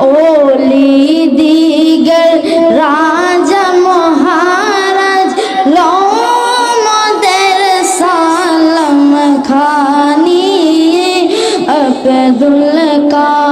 ওলি দিগর রাজা মহারাজ লোমদের সালাম খানি আব্দুল কা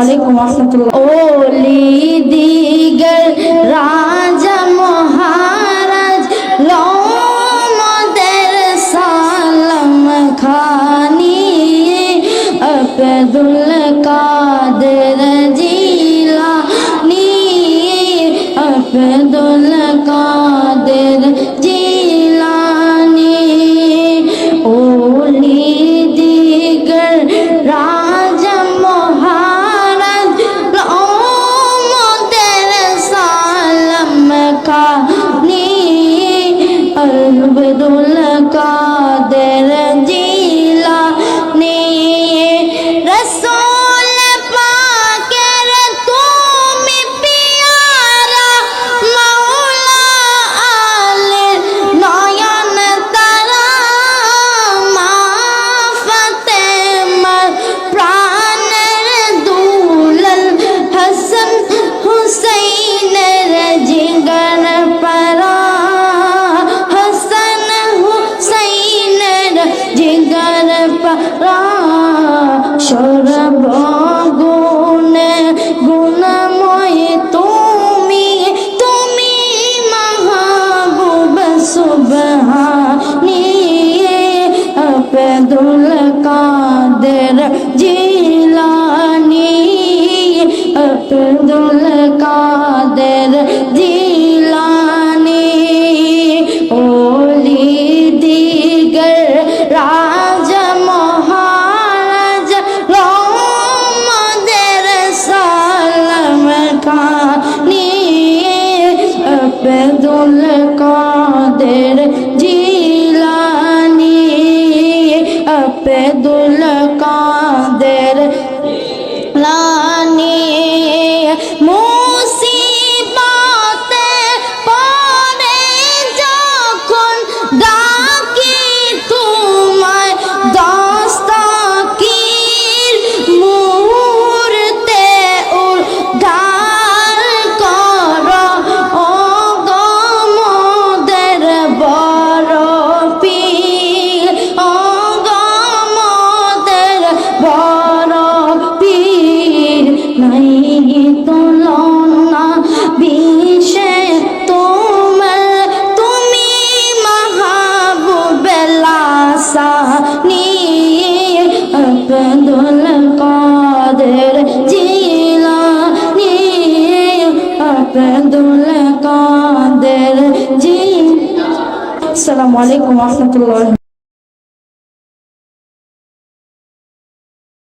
আলাইকুম রহমতুল্লাহ البدو সরব গুণে গুণময় তুমি তুমি মহাবুব সুবহানিয়ে আব্দুল কাদের জিলানি আব্দুল কাদের আব্দুল কাদের জি। আসসালামু আলাইকুম রহমতুল্লাহ।